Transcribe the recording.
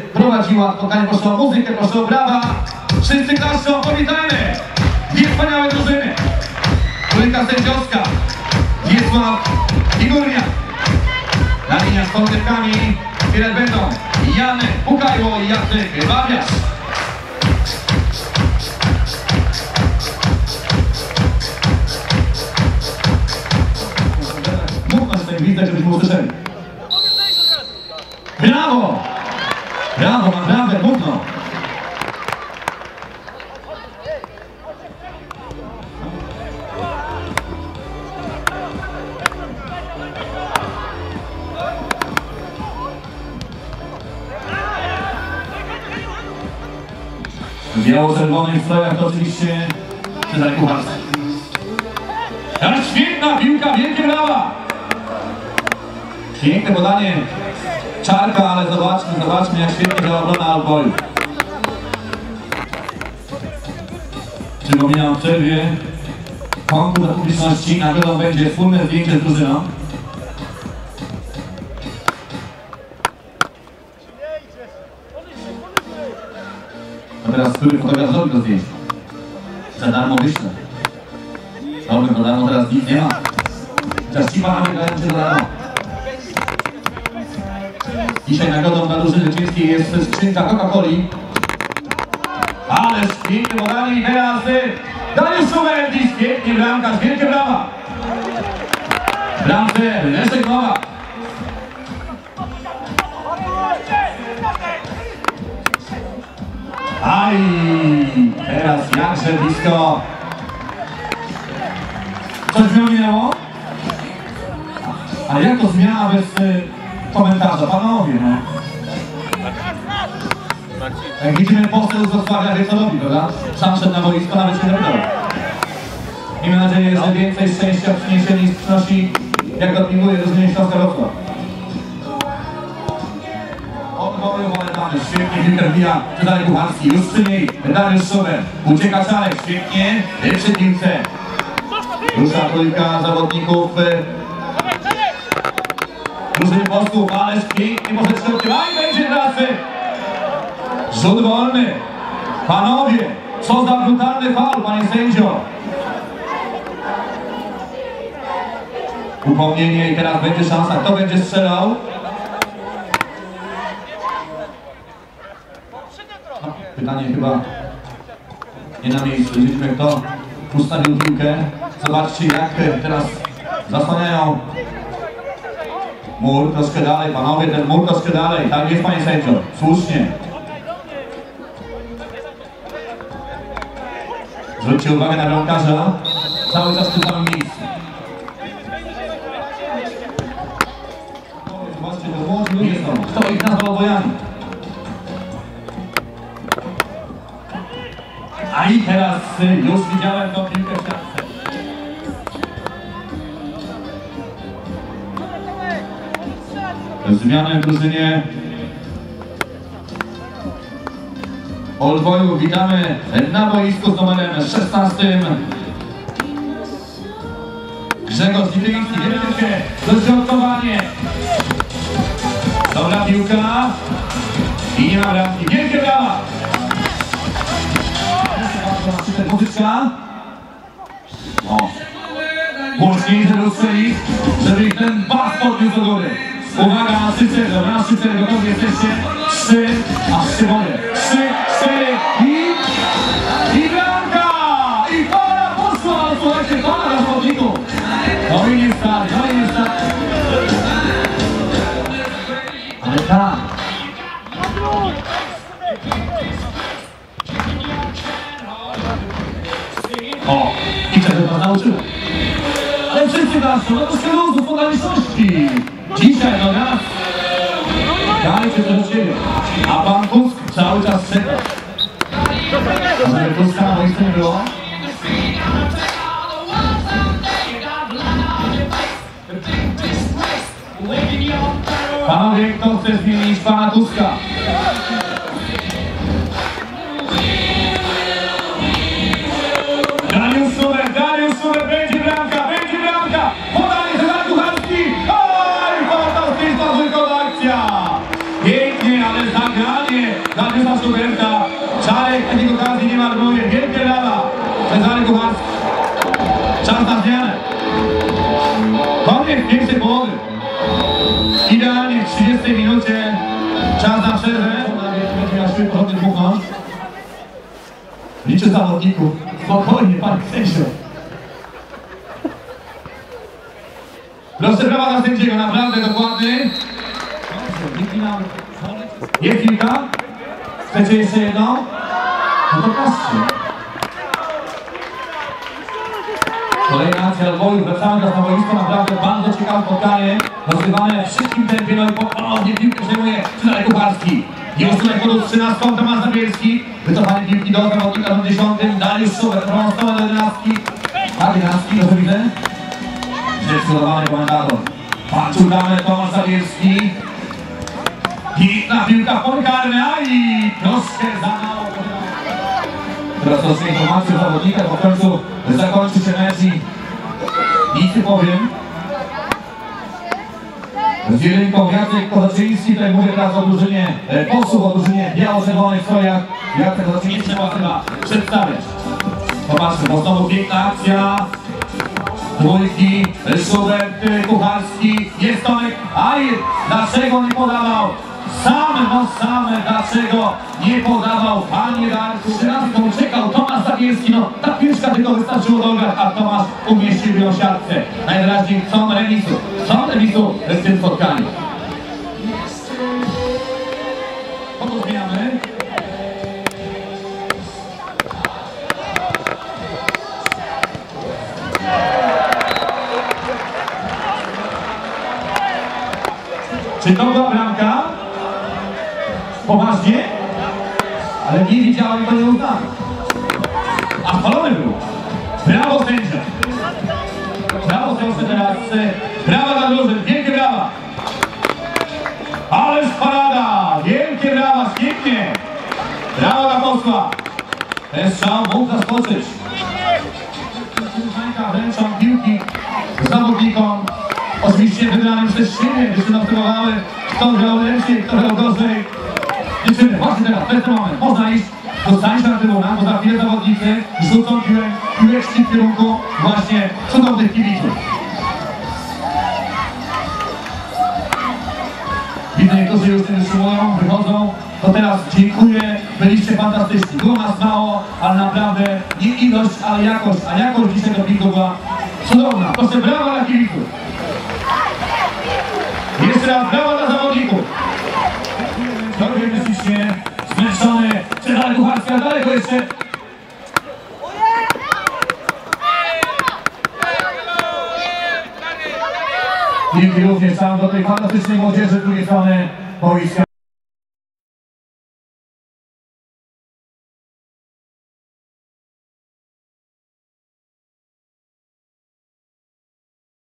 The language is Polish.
prowadziła spotkanie. Proszę o muzykę, proszę o brawa. Wszyscy klaszczą, powitajmy. Dwie wspaniałe drużyny. Trójka sędziowska. Wiesław i Górnia. Na liniach z politykami chwilę będą Janek Pukajło i Jacek Babiarz. Mówmy sobie widzę, żebyśmy usłyszeli. Brawo! Brawo, naprawdę, mówno. W biało-czerwonych strojach to oczywiście Cezary Kucharski. Teraz świetna piłka, wielkie brawa! Piękne podanie Czarka, ale zobaczmy, zobaczmy jak świetnie działa obrona Alboju. Przypominam w przerwie konkurs dla publiczności, nagrodą będzie wspólne zdjęcie z drużyną. A teraz który fotograf zrobi to zdjęcie? Za darmo wyślę. Dobra, za darmo teraz nic nie ma. Teraz ci panowie grają się za darmo. Dzisiaj nagrodą dla drużyny czyńskiej jest skrzynka Coca-Coli. Ależ piękne podanie i teraz Dariusz Szumertis, pięknie bramkarz, wielkie brawa. Bramce Leszek Nowak. Aj, teraz jakże blisko. Coś mi minęło? Ale jak to zmiana bez y, komentarza? Panowie, no. Jak widzimy poseł z Wrocławia, wie co robi, prawda? Sam szedł na boisko, nawet się nie robił. Miejmy nadzieję, że więcej szczęścia przyniesie niż przynosi, jak dopinguje drużynie Śląska Wrocław. Odwoły Walentany, świetnie piłkę wbija Cezary Kucharski, już przy niej Dariusz Szumer, ucieka Czarek, świetnie, przy piłce. Rusza trójka zawodników y, drużyny posłów, ależ pięknie a i będzie teraz y, rzut wolny. Panowie, co za brutalny faul, panie sędzio. Upomnienie i teraz będzie szansa, kto będzie strzelał? Pytanie chyba nie na miejscu. Widzimy kto ustawił piłkę. Zobaczcie jak teraz zasłaniają mur troszkę dalej. Panowie, ten mur troszkę dalej. Tak jest panie sędzio. Słusznie. Zwróćcie uwagę na bramkarza. Cały czas tym samym miejscu. Zobaczcie, to włączy ludzie są. Kto ich nazwał obojami? A i teraz y, już widziałem tą piłkę w Zmianę w drużynie Olwoju witamy na boisku z numerem 16. Grzegorz Lityński, wielkie dośrodkowanie. Dobra piłka. I nie ma bramki. Wielkie brawa. Muzyczka. O. Głośniej, żeby usłyszeli, żeby ich ten bas podniósł do góry. Uwaga, szczycie, dobra, szczycie, gotowi jesteście. Trzy, a trzy moje. Trzy, cztery i... I bramka! I para poszła! Słuchajcie, para na zawodniku. No i nie stary, no i nie stary. Ale tak. O, czego to nauczyłem. Ale wszyscy naszą, no to się luzu, podaliczności. Dzisiaj do nas. Dajcie to do siebie. A pan Tusk cały czas czeka. A żeby Tuska na boisku nie było? Panowie, kto chce zmienić pana Tuska? Ale zagranie Czarek takiego okazji nie marnuje. Wielkie brawa. Cezary Kucharski. Czas na zmianę. Koniec pierwszej połowy. Idealnie w 30 minucie czas na przerwę. Będzie miał szybko dmuchnąć. Liczę zawodników. Spokojnie, panie sędzio. Proszę brawa dla sędziego, naprawdę dokładny. Jest kilka? Chcecie jeszcze jedno? No to patrzcie. Kolejna akcja rozwoju, wracamy do stanowiska, naprawdę bardzo ciekawe spotkanie, rozgrywane w szybkim tempie, no i ponownie piłkę przejmuje Cezary Kucharski. Już tutaj podróż 13, Tomasz Zabielski, wycofanie piłki do zawodnika na 10, Dariusz Szubert, prawą stronę do 11. Tak, 11, dobrze widzę? Zdecydowany komentator. Patrzył dane Tomasz Zabielski. Piękna piłka w pole karne, a i troszkę za mało. Teraz troszkę informacji o zawodnikach, bo w końcu zakończy się mecz i nic nie powiem. Z jedynką Jacek Kozaczyński, tutaj mówię teraz o drużynie e, posłów, o drużynie biało-czerwonych strojach. Jacek Kozaczyński trzeba chyba przedstawiać. Popatrzmy, bo znowu piękna akcja. Dwójki, Szubert, e, Kucharski, jest Tomek, aj, dlaczego nie podawał? Same, no same, dlaczego nie podawał Panie Darku? Trzynastką czekał Tomasz Zabielski, no ta piłka tylko wystarczyło dograć, a Tomasz umieścił ją w siatce. Najwyraźniej chcą remisu, chcą remisu w tym spotkaniu. Czy to była bramka? Poważnie? Ale nie widziałem, to nie uznałem. A spalony był. Brawo sędzia. Brawo teraz. Brawa dla drużyn, wielkie brawa. Ależ parada, wielkie brawa, pięknie. Brawo dla posła. Ten strzał mógł zaskoczyć. Wręczą piłki zawodnikom. Oczywiście wybranym przez siebie, dziewczyny obserwowały, kto grał kto grał gorzej. Dziewczyny, właśnie teraz, to jest ten moment, można iść, dostaniesz na bo za chwilę zawodnicy rzucą piłeczki w kierunku właśnie cudownych kibiców. Widzę, niektórzy już nie wytrzymują, wychodzą. To teraz dziękuję, byliście fantastyczni. Było nas mało, ale naprawdę nie ilość, ale jakość. A jakość dzisiaj do piłku była cudowna. Proszę, brawa dla kibiców. Jeszcze raz brawa dla A daleko jeszcze. Piłki również tam do tej fantastycznej młodzieży, drugiej strony boiska.